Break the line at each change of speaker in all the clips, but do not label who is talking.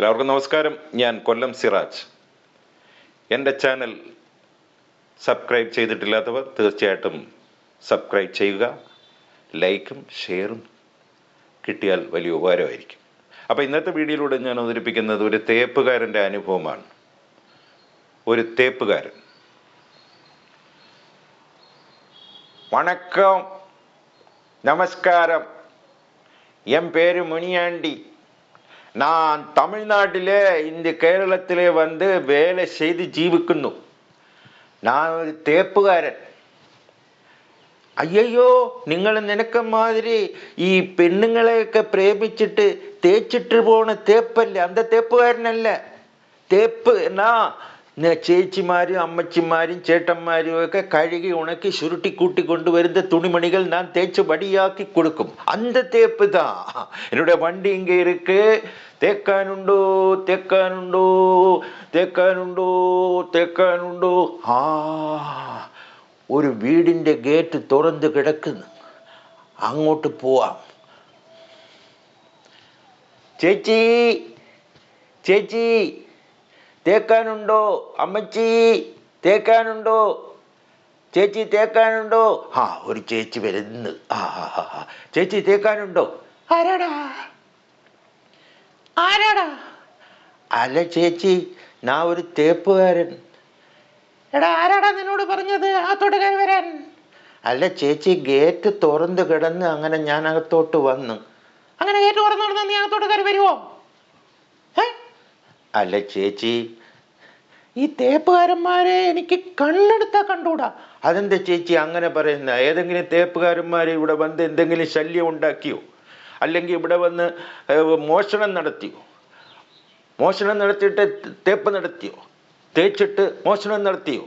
എല്ലാവർക്കും നമസ്കാരം. ഞാൻ കൊല്ലം സിറാജ്. എന്റെ ചാനൽ സബ്സ്ക്രൈബ് ചെയ്തിട്ടില്ലാത്തവർ തീർച്ചയായിട്ടും സബ്സ്ക്രൈബ് ചെയ്യുക ലൈക്കും ഷെയറും കിട്ടിയാൽ വലിയ ഉപകാരമായിരിക്കും. അപ്പോൾ ഇന്നത്തെ വീഡിയോയിലൂടെ ഞാൻ അവതരിപ്പിക്കുന്നത് ഒരു തേപ്പുകാരന്റെ അനുഭവമാണ്. ഒരു തേപ്പുകാരൻ. വണക്കം. നമസ്കാരം. എം പേര് മുനിയാണ്ടി. நான் தமிழ்நாட்டிலே இந்த കേരളത്തിലെ வந்து വേല ചെയ്ത് ജീവിക്കുന്നു ഞാൻ ഒരു തേപ്പുകാരൻ അയ്യോ നിങ്ങൾ നിനക്ക് മാതിരി ഈ പെണ്ണുങ്ങളെയൊക്കെ പ്രേമിച്ചിട്ട് തേച്ചിട്ട് പോണ തേപ്പല്ലേ അന്ത തേപ്പുകാരനല്ല തേപ്പ് എന്നാ ന- ചേച്ചിമാരും അമ്മച്ചിമാരും ചേട്ടന്മാരും ഒക്കെ കഴുകി ഉണക്കി ചുരുട്ടി കൂട്ടിക്കൊണ്ട് വരുന്ന തുണിമണികൾ ഞാൻ തേച്ച് വടിയാക്കി കൊടുക്കും അന്ത തേപ്പ് താ എന്നുടേ വണ്ടി ഇങ്ങ തേക്കാനുണ്ടോ தேக்கானுண்டோ തേക്കാനുണ്ടോ தேக்கானுண்டோ ആ ഒരു വീടിൻ്റെ ഗേറ്റ് തുറന്ന് കിടക്കുന്നു അങ്ങോട്ട് പോവാം ചേച്ചി ചേച്ചി തേക്കാനുണ്ടോ അമ്മച്ചി? തേക്കാനുണ്ടോ? ചേച്ചി തേക്കാനുണ്ടോ? ആ ഒരു ചേച്ചി വരുന്നു. ആ ഹാ ഹാ ഹാ. ചേച്ചി തേക്കാനുണ്ടോ? ആരാടാ? ആരാടാ? അല്ല ചേച്ചി ഞാൻ ഒരു തേപ്പുകാരൻ. എടാ ആരാടാ നിന്നോട് പറഞ്ഞത്? ആ കയറി വരാൻ. അല്ല ചേച്ചി ഗേറ്റ് തുറന്ന് കിടന്ന് അങ്ങനെ ഞാൻ അകത്തോട്ട് വന്നു. അങ്ങനെ ഗേറ്റ് തുറന്നു നീ അകത്തോട്ട്? അല്ല ചേച്ചി. ഈ തേപ്പുകാരന്മാരെ എനിക്ക് കണ്ണെടുത്താ കണ്ടൂടാ അതെന്താ ചേച്ചി അങ്ങനെ പറയുന്ന? ഏതെങ്കിലും തേപ്പുകാരന്മാരെ ഇവിടെ വന്ന് എന്തെങ്കിലും ശല്യം ഉണ്ടാക്കിയോ? അല്ലെങ്കിൽ ഇവിടെ വന്ന് മോഷണം നടത്തിയോ? മോഷണം നടത്തിയിട്ട് തേപ്പ് നടത്തിയോ? തേച്ചിട്ട് മോഷണം നടത്തിയോ?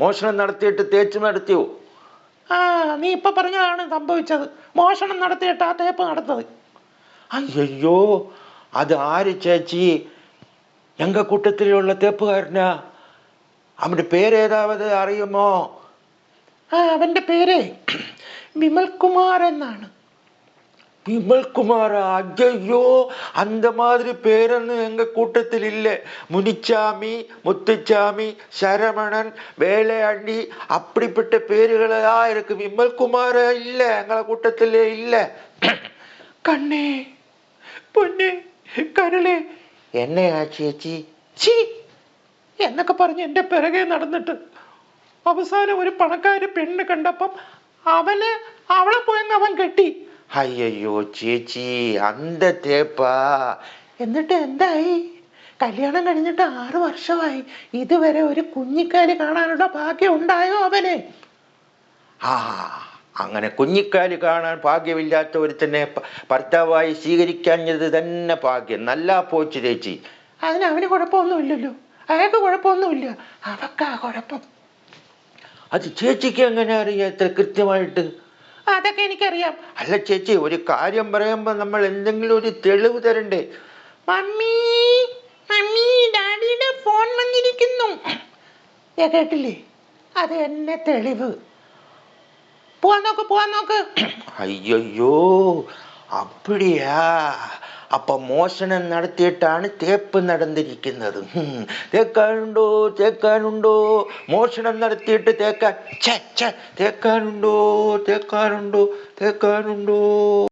മോഷണം നടത്തിയിട്ട് തേച്ച് നടത്തിയോ? ആ നീ ഇപ്പൊ പറഞ്ഞതാണ് സംഭവിച്ചത്. മോഷണം നടത്തിയിട്ട് ആ തേപ്പ് നടത്തത് അയ്യോ അത് ആര് ചേച്ചി? ഞങ്ങ കൂട്ടത്തിലുള്ള തേപ്പുകാരനാ അവന്റെ പേരേതാവത് അറിയുമോ ആ അവന്റെ പേര് വിമൽ കുമാർ എന്നാണ് വിമൽ കുമാർ അയ്യോ அந்த மாதிரி പേരൊന്നും എങ്ക കൂട്ടത്തിലില്ല മുനിച്ചാമി മുത്തുച്ചാമി ശരവണൻ വേലയാണ്ടി அப்படிப்பட்ட പേരുകളാ இருக்கு വിമൽ കുമാർ ഇല്ല എങ്ങളെ കൂട്ടത്തിലേ ഇല്ല കണ്ണേ പൊന്നെ കരളെ ആ ചേച്ചി ചീ എന്നൊക്കെ പറഞ്ഞ് എന്റെ പിറകെ നടന്നിട്ട് അവസാനം ഒരു പണക്കാര് പെണ്ണ് കണ്ടപ്പം അവന് അവളെ പോയെന്ന് അവൻ കെട്ടി. അയ്യോ ചേച്ചി അന്ത തേപ്പാ. എന്നിട്ട് എന്തായി? കല്യാണം കഴിഞ്ഞിട്ട് ആറു വർഷമായി. ഇതുവരെ ഒരു കുഞ്ഞിക്കാൽ കാണാനുള്ള ഭാഗ്യം ഉണ്ടായോ അവന്? ആ അങ്ങനെ കുഞ്ഞിക്കാൽ കാണാൻ ഭാഗ്യമില്ലാത്ത ഒരുത്തനെ ഭർത്താവായി സ്വീകരിക്കാഞ്ഞത് തന്നെ ഭാഗ്യം. നല്ല പോച്ചു ചേച്ചി. അതിന് അവന് കുഴപ്പമൊന്നുമില്ലല്ലോ. അയാൾക്ക് കുഴപ്പമൊന്നുമില്ല. അവക്കാ കുഴപ്പം. അത് ചേച്ചിക്ക് എങ്ങനെ അറിയാം ഇത്ര കൃത്യമായിട്ട്? അതൊക്കെ എനിക്കറിയാം. അല്ല ചേച്ചി ഒരു കാര്യം പറയുമ്പോൾ നമ്മൾ എന്തെങ്കിലും ഒരു തെളിവ് തരണ്ടേ? മമ്മി മമ്മി ഡാഡിയുടെ ഫോൺ വന്നിരിക്കുന്നു. ഞാൻ കേട്ടില്ലേ? അത് എന്നെ തെളിവ്. പോവാൻ നോക്ക് പോവാൻ നോക്ക് അയ്യോ അപ്പടിയാ അപ്പൊ മോഷണം നടത്തിയിട്ടാണ് തേപ്പ് നടന്നിരിക്കുന്നത് ഹും. തേക്കാനുണ്ടോ തേക്കാനുണ്ടോ മോഷണം നടത്തിയിട്ട് തേക്കാൻ ഛെ, ഛെ, തേക്കാനുണ്ടോ തേക്കാനുണ്ടോ തേക്കാനുണ്ടോ